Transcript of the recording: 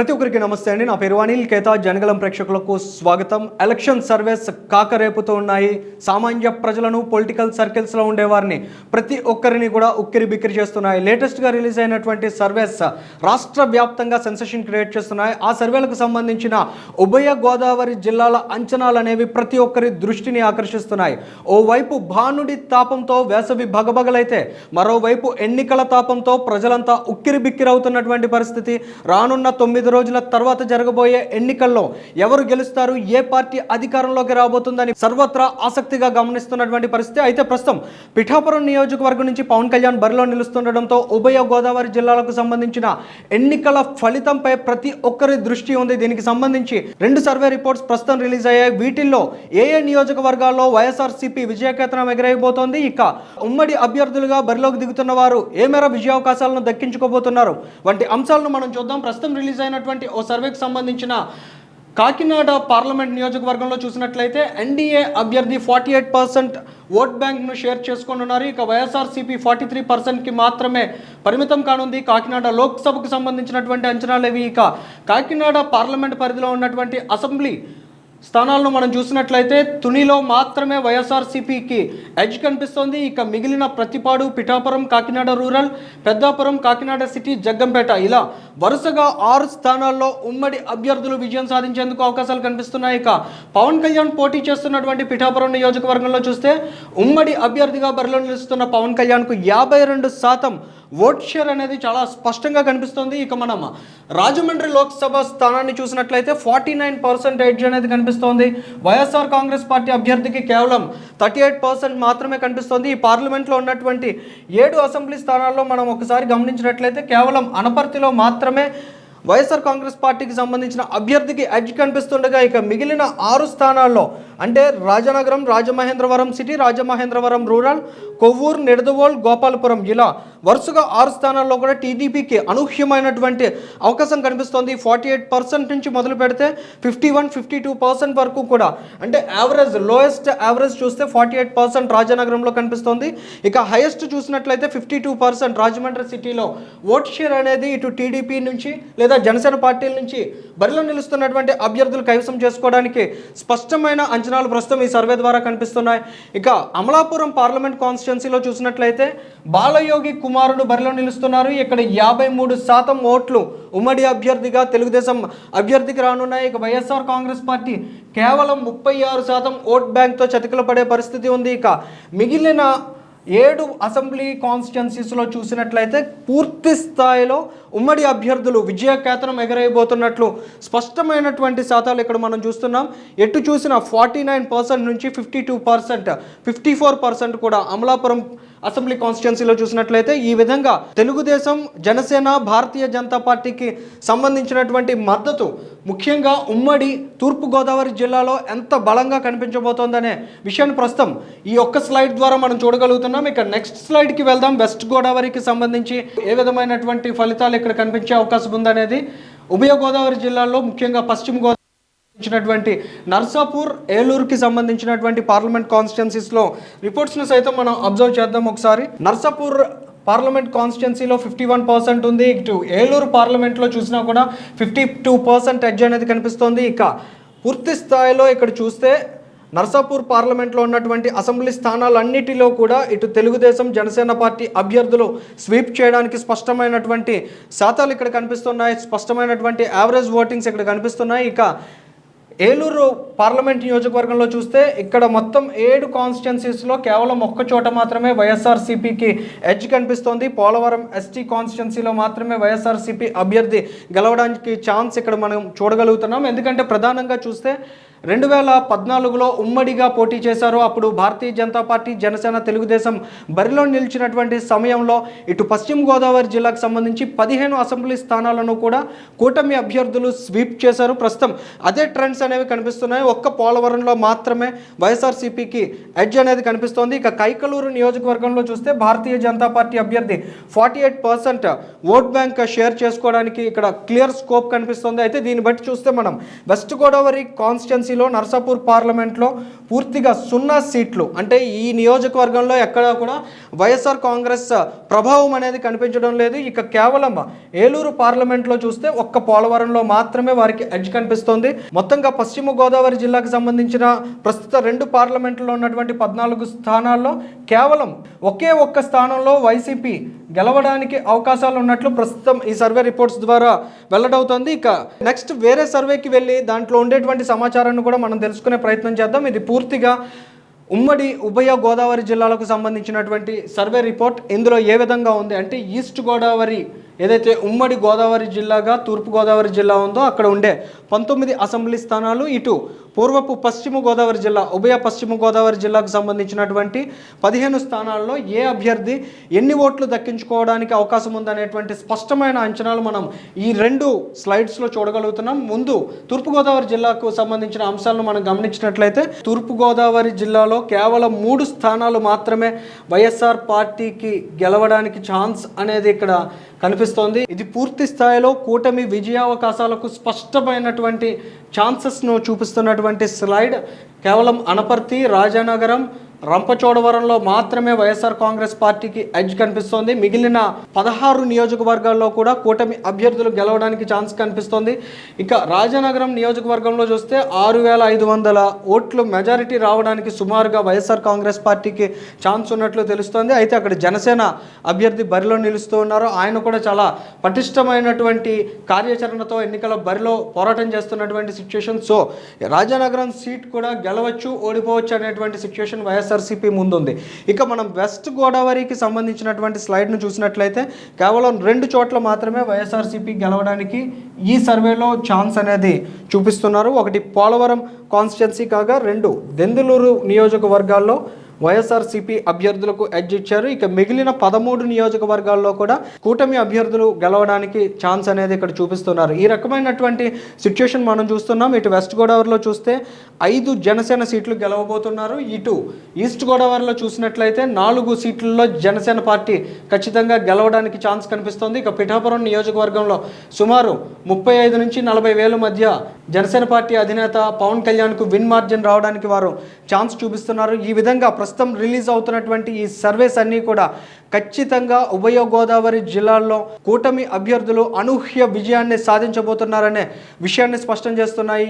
ప్రతి ఒక్కరికి నమస్తే అండి. నా పేరు అనిల్ కేతా. జనగలం ప్రేక్షకులకు స్వాగతం. ఎలక్షన్ సర్వేస్ కాకరేపుతూ ఉన్నాయి. సామాన్య ప్రజలను పొలిటికల్ సర్కిల్స్లో ఉండేవారిని ప్రతి ఒక్కరిని కూడా ఉక్కిరి బిక్కిరి చేస్తున్నాయి. లేటెస్ట్గా రిలీజ్ అయినటువంటి సర్వేస్ రాష్ట్ర వ్యాప్తంగా సెన్సేషన్ క్రియేట్ చేస్తున్నాయి. ఆ సర్వేలకు సంబంధించిన ఉభయ గోదావరి జిల్లాల అంచనాలు అనేవి ప్రతి ఒక్కరి దృష్టిని ఆకర్షిస్తున్నాయి. ఓవైపు భానుడి తాపంతో వేసవి భగభగలైతే మరోవైపు ఎన్నికల తాపంతో ప్రజలంతా ఉక్కిరి బిక్కిరవుతున్నటువంటి పరిస్థితి. రానున్న తొమ్మిది రోజుల తర్వాత జరగబోయే ఎన్నికల్లో ఎవరు గెలుస్తారు ఏ పార్టీ అధికారంలోకి రాబోతుందని సర్వత్రా ఆసక్తిగా గమనిస్తున్నటువంటి పరిస్థితి. అయితే ప్రస్తుతం పిఠాపురం నియోజకవర్గం నుంచి పవన్ కళ్యాణ్ బరిలో నిలుస్తుండటంతో ఉభయ గోదావరి జిల్లాలకు సంబంధించిన ఎన్నికల ఫలితంపై ప్రతి ఒక్కరి దృష్టి ఉంది. దీనికి సంబంధించి రెండు సర్వే రిపోర్ట్స్ ప్రస్తుతం రిలీజ్ అయ్యాయి. వీటిల్లో ఏ ఏ నియోజకవర్గాల్లో వైఎస్ఆర్సీపీ విజయకేతనం ఎగరైపోతోంది ఇక ఉమ్మడి అభ్యర్థులుగా బరిలోకి దిగుతున్న వారు ఏ మేర విజయావకాశాలను దక్కించుకోబోతున్నారు వంటి అంశాలను మనం చూద్దాం. ప్రస్తుతం రిలీజ్ అయినటువంటి ఓ సర్వేకి సంబంధించిన కాకినాడ పార్లమెంట్ నియోజకవర్గంలో చూసినట్లయితే ఎన్డీఏ అభ్యర్థి ఫార్టీ ఎయిట్ పర్సెంట్ ఓట్ బ్యాంక్ను షేర్ చేసుకొని ఉన్నారు. ఇక వైఎస్ఆర్సీపీ ఫార్టీ త్రీ పర్సెంట్కి మాత్రమే పరిమితం కానుంది. కాకినాడ లోక్సభకు సంబంధించినటువంటి అంచనాలు ఇవి ఇక కాకినాడ పార్లమెంట్ పరిధిలో ఉన్నటువంటి అసెంబ్లీ స్థానాలను మనం చూసినట్లయితే తునిలో మాత్రమే వైఎస్ఆర్సీపీకి ఎడ్జ్ కనిపిస్తోంది. ఇక మిగిలిన ప్రతిపాడు పిఠాపురం కాకినాడ రూరల్ పెద్దాపురం కాకినాడ సిటీ జగ్గంపేట. ఇలా వరుసగా ఆరు స్థానాల్లో ఉమ్మడి అభ్యర్థులు విజయం సాధించేందుకు అవకాశాలు కనిపిస్తున్నాయి. ఇక పవన్ కళ్యాణ్ పోటీ చేస్తున్నటువంటి పిఠాపురం నియోజకవర్గంలో చూస్తే ఉమ్మడి అభ్యర్థిగా బరిలో నిలుస్తున్న పవన్ కళ్యాణ్కు యాభై రెండు శాతం ఓట్ షేర్ అనేది చాలా స్పష్టంగా కనిపిస్తుంది. ఇక మనం రాజమండ్రి లోక్సభ స్థానాన్ని చూసినట్లయితే ఫార్టీ నైన్ పర్సెంటేజ్ అనేది కనిపిస్తోంది. వైఎస్ఆర్ కాంగ్రెస్ పార్టీ అభ్యర్థికి కేవలం థర్టీ ఎయిట్ పర్సెంట్ మాత్రమే కనిపిస్తోంది. ఈ పార్లమెంట్లో ఉన్నటువంటి ఏడు అసెంబ్లీ స్థానాల్లో మనం ఒకసారి గమనించినట్లయితే కేవలం అనపర్తిలో మాత్రమే వైఎస్ఆర్ కాంగ్రెస్ పార్టీకి సంబంధించిన అభ్యర్థికి ఎడ్జ్ కనిపిస్తుండగా ఇక మిగిలిన ఆరు స్థానాల్లో అంటే రాజనగరం రాజమహేంద్రవరం సిటీ రాజమహేంద్రవరం రూరల్ కొవ్వూరు నిడదవోల్ గోపాలపురం ఇలా వరుసగా ఆరు స్థానాల్లో కూడా టీడీపీకి అనూహ్యమైనటువంటి అవకాశం కనిపిస్తోంది. ఫార్టీ ఎయిట్ పర్సెంట్ నుంచి మొదలు పెడితే fifty one fifty two percent వరకు కూడా అంటే యావరేజ్ లోయెస్ట్ యావరేజ్ చూస్తే ఫార్టీ ఎయిట్ పర్సెంట్ రాజనగరంలో కనిపిస్తోంది. ఇక హైయెస్ట్ చూసినట్లయితే ఫిఫ్టీ టూ పర్సెంట్ రాజమండ్రి సిటీలో ఓట్ షేర్ అనేది ఇటు టీడీపీ నుంచి లేదా జనసేన పార్టీల నుంచి బరిలో నిలుస్తున్నటువంటి అభ్యర్థులు కైవసం చేసుకోవడానికి స్పష్టమైన అంచనాలు ప్రస్తుతం ఈ సర్వే ద్వారా కనిపిస్తున్నాయి. ఇక అమలాపురం పార్లమెంట్ కాన్స్టిట్యున్సీలో చూసినట్లయితే బాలయోగి కుమారుడు బరిలో నిలుస్తున్నారు. ఇక్కడ యాభై మూడు శాతం ఓట్లు ఉమ్మడి అభ్యర్థిగా తెలుగుదేశం అభ్యర్థికి రానున్నాయి. ఇక వైఎస్ఆర్ కాంగ్రెస్ పార్టీ కేవలం ముప్పై ఆరు శాతం ఓట్ బ్యాంక్తో చతికిల పడే పరిస్థితి ఉంది. ఇక మిగిలిన ఏడు అసెంబ్లీ కాన్స్టిట్యున్సీస్లో చూసినట్లయితే పూర్తి స్థాయిలో ఉమ్మడి అభ్యర్థులు విజయకేతనం ఎగరేయబోతున్నట్లు స్పష్టమైనటువంటి శాతాలు ఇక్కడ మనం చూస్తున్నాం. ఎటు చూసిన ఫార్టీ నైన్ పర్సెంట్ నుంచి fifty two percent fifty four percent కూడా అమలాపురం అసెంబ్లీ కాన్స్టిట్యున్సీలో చూసినట్లయితే ఈ విధంగా తెలుగుదేశం జనసేన భారతీయ జనతా పార్టీకి సంబంధించినటువంటి మద్దతు ముఖ్యంగా ఉమ్మడి తూర్పుగోదావరి జిల్లాలో ఎంత బలంగా కనిపించబోతోందనే విషయాన్ని ప్రస్తుతం ఈ ఒక్క స్లైడ్ ద్వారా మనం చూడగలుగుతున్నాం. ఇక నెక్స్ట్ స్లైడ్కి వెళ్దాం. వెస్ట్ గోదావరికి సంబంధించి ఏ విధమైనటువంటి ఫలితాలు ఇక్కడ కనిపించే అవకాశం ఉందనేది ఉభయ గోదావరి జిల్లాలో ముఖ్యంగా పశ్చిమ గోదావరి సంబంధించినటువంటి నర్సాపూర్ ఏలూరుకి సంబంధించినటువంటి పార్లమెంట్ కాన్స్టిట్యున్సీస్లో రిపోర్ట్స్ను సైతం మనం అబ్జర్వ్ చేద్దాం ఒకసారి. నర్సాపూర్ పార్లమెంట్ కాన్స్టిట్యున్సీలో ఫిఫ్టీ వన్ పర్సెంట్ ఉంది. ఇటు ఏలూరు పార్లమెంట్లో చూసినా కూడా ఫిఫ్టీ టూ పర్సెంట్ ఎడ్జ్ అనేది కనిపిస్తోంది. ఇక పూర్తి స్థాయిలో ఇక్కడ చూస్తే నర్సాపూర్ పార్లమెంట్లో ఉన్నటువంటి అసెంబ్లీ స్థానాలన్నిటిలో కూడా ఇటు తెలుగుదేశం జనసేన పార్టీ అభ్యర్థులు స్వీప్ చేయడానికి స్పష్టమైనటువంటి శాతాలు ఇక్కడ కనిపిస్తున్నాయి స్పష్టమైనటువంటి యావరేజ్ ఓటింగ్స్ ఇక్కడ కనిపిస్తున్నాయి. ఇక ఏలూరు పార్లమెంట్ నియోజకవర్గంలో చూస్తే ఇక్కడ మొత్తం ఏడు కాన్స్టిట్యున్సీస్లో కేవలం ఒక్క చోట మాత్రమే వైఎస్ఆర్సీపీకి ఎడ్జ్ కనిపిస్తోంది. పోలవరం ఎస్టీ కాన్స్టిట్యున్సీలో మాత్రమే వైఎస్ఆర్సీపీ అభ్యర్థి గెలవడానికి ఛాన్స్ ఇక్కడ మనం చూడగలుగుతున్నాం. ఎందుకంటే ప్రధానంగా చూస్తే రెండు వేల పద్నాలుగులో ఉమ్మడిగా పోటీ చేశారు. అప్పుడు భారతీయ జనతా పార్టీ జనసేన తెలుగుదేశం బరిలో నిలిచినటువంటి సమయంలో ఇటు పశ్చిమ గోదావరి జిల్లాకు సంబంధించి పదిహేను అసెంబ్లీ స్థానాలను కూడా కూటమి అభ్యర్థులు స్వీప్ చేశారు. ప్రస్తుతం అదే ట్రెండ్స్ అనేవి కనిపిస్తున్నాయి. ఒక్క పోలవరంలో మాత్రమే వైఎస్ఆర్సీపీకి ఎడ్జ్ అనేది కనిపిస్తోంది. ఇక కైకలూరు నియోజకవర్గంలో చూస్తే భారతీయ జనతా పార్టీ అభ్యర్థి forty eight percent vote bank share చేసుకోవడానికి ఇక్కడ క్లియర్ స్కోప్ కనిపిస్తుంది. అయితే దీన్ని బట్టి చూస్తే మనం వెస్ట్ గోదావరి కాన్స్టిట్యున్సీ కాన్స్టిట్యున్సీలో నర్సాపూర్ పార్లమెంట్లో పూర్తిగా సున్నా సీట్లు. అంటే ఈ నియోజకవర్గంలో ఎక్కడా కూడా వైఎస్ఆర్ కాంగ్రెస్ ప్రభావం అనేది కనిపించడం లేదు. ఇక కేవలం ఏలూరు పార్లమెంట్లో చూస్తే ఒక్క పోలవరంలో మాత్రమే వారికి ఎడ్జ్ కనిపిస్తోంది. మొత్తంగా పశ్చిమ గోదావరి జిల్లాకు సంబంధించిన ప్రస్తుత రెండు పార్లమెంట్లో ఉన్నటువంటి పద్నాలుగు స్థానాల్లో కేవలం ఒకే ఒక్క స్థానంలో వైసీపీ గెలవడానికి అవకాశాలు ఉన్నట్లు ప్రస్తుతం ఈ సర్వే రిపోర్ట్స్ ద్వారా వెల్లడవుతోంది. ఇక నెక్స్ట్ వేరే సర్వేకి వెళ్ళి దాంట్లో ఉండేటువంటి సమాచారాన్ని కూడా మనం తెలుసుకునే ప్రయత్నం చేద్దాం. ఇది పూర్తిగా ఉమ్మడి ఉభయ గోదావరి జిల్లాలకు సంబంధించినటువంటి సర్వే రిపోర్ట్. ఇందులో ఏ విధంగా ఉంది అంటే ఈస్ట్ గోదావరి ఏదైతే ఉమ్మడి గోదావరి జిల్లాగా తూర్పుగోదావరి జిల్లా ఉందో అక్కడ ఉండే పంతొమ్మిది అసెంబ్లీ స్థానాలు ఇటు పూర్వపు పశ్చిమ గోదావరి జిల్లా ఉభయ పశ్చిమ గోదావరి జిల్లాకు సంబంధించినటువంటి పదిహేను స్థానాల్లో ఏ అభ్యర్థి ఎన్ని ఓట్లు దక్కించుకోవడానికి అవకాశం ఉందనేటువంటి స్పష్టమైన అంచనాలు మనం ఈ రెండు స్లైడ్స్లో చూడగలుగుతున్నాం. ముందు తూర్పుగోదావరి జిల్లాకు సంబంధించిన అంశాలను మనం గమనించినట్లయితే తూర్పుగోదావరి జిల్లాలో కేవలం మూడు స్థానాలు మాత్రమే వైఎస్ఆర్ పార్టీకి గెలవడానికి ఛాన్స్ అనేది ఇక్కడ కనిపిస్తుంది. ఇది పూర్తి స్థాయిలో కూటమి విజయావకాశాలకు స్పష్టమైనటువంటి ఛాన్సెస్ను చూపిస్తున్నటువంటి స్లైడ్. కేవలం అనపర్తి రాజానగరం రంపచోడవరంలో మాత్రమే వైఎస్ఆర్ కాంగ్రెస్ పార్టీకి ఎడ్జ్ కనిపిస్తోంది. మిగిలిన పదహారు నియోజకవర్గాల్లో కూడా కూటమి అభ్యర్థులు గెలవడానికి ఛాన్స్ కనిపిస్తోంది. ఇక రాజానగరం నియోజకవర్గంలో చూస్తే ఆరు వేల ఐదు వందల ఓట్లు మెజారిటీ రావడానికి సుమారుగా వైఎస్ఆర్ కాంగ్రెస్ పార్టీకి ఛాన్స్ ఉన్నట్లు తెలుస్తోంది. అయితే అక్కడ జనసేన అభ్యర్థి బరిలో నిలుస్తూ ఉన్నారు. ఆయన కూడా చాలా పటిష్టమైనటువంటి కార్యాచరణతో ఎన్నికల బరిలో పోరాటం చేస్తున్నటువంటి సిచ్యువేషన్ సో రాజానగరం సీట్ కూడా గెలవచ్చు ఓడిపోవచ్చు అనేటువంటి సిచ్యువేషన్ వైఎస్ వైఎస్ఆర్సీపీ ముందుంది. ఇక మనం వెస్ట్ గోదావరికి సంబంధించినటువంటి స్లైడ్ను చూసినట్లయితే కేవలం రెండు చోట్ల మాత్రమే వైఎస్ఆర్సీపీ గెలవడానికి ఈ సర్వేలో ఛాన్స్ అనేది చూపిస్తున్నారు. ఒకటి పోలవరం కాన్స్టిట్యున్సీ కాగా రెండు దెందులూరు నియోజకవర్గాల్లో వైఎస్ఆర్సీపీ అభ్యర్థులకు ఎడ్జ్ ఇచ్చారు. ఇక మిగిలిన పదమూడు నియోజకవర్గాల్లో కూడా కూటమి అభ్యర్థులు గెలవడానికి ఛాన్స్ అనేది ఇక్కడ చూపిస్తున్నారు. ఈ రకమైనటువంటి సిచ్యుయేషన్ మనం చూస్తున్నాం. ఇటు వెస్ట్ గోదావరిలో చూస్తే ఐదు జనసేన సీట్లు గెలవబోతున్నారు. ఇటు ఈస్ట్ గోదావరిలో చూసినట్లయితే నాలుగు సీట్లలో జనసేన పార్టీ ఖచ్చితంగా గెలవడానికి ఛాన్స్ కనిపిస్తోంది. ఇక పిఠాపురం నియోజకవర్గంలో సుమారు ముప్పై ఐదు నుంచి నలభై వేల మధ్య జనసేన పార్టీ అధినేత పవన్ కళ్యాణ్కు విన్ మార్జిన్ రావడానికి వారు ఛాన్స్ చూపిస్తున్నారు. ఈ విధంగా ప్రస్తుతం రిలీజ్ అవుతున్నటువంటి ఈ సర్వేస్ అన్నీ కూడా ఖచ్చితంగా ఉభయ గోదావరి జిల్లాల్లో కూటమి అభ్యర్థులు అనూహ్య విజయాన్ని సాధించబోతున్నారనే విషయాన్ని స్పష్టం చేస్తున్నాయి.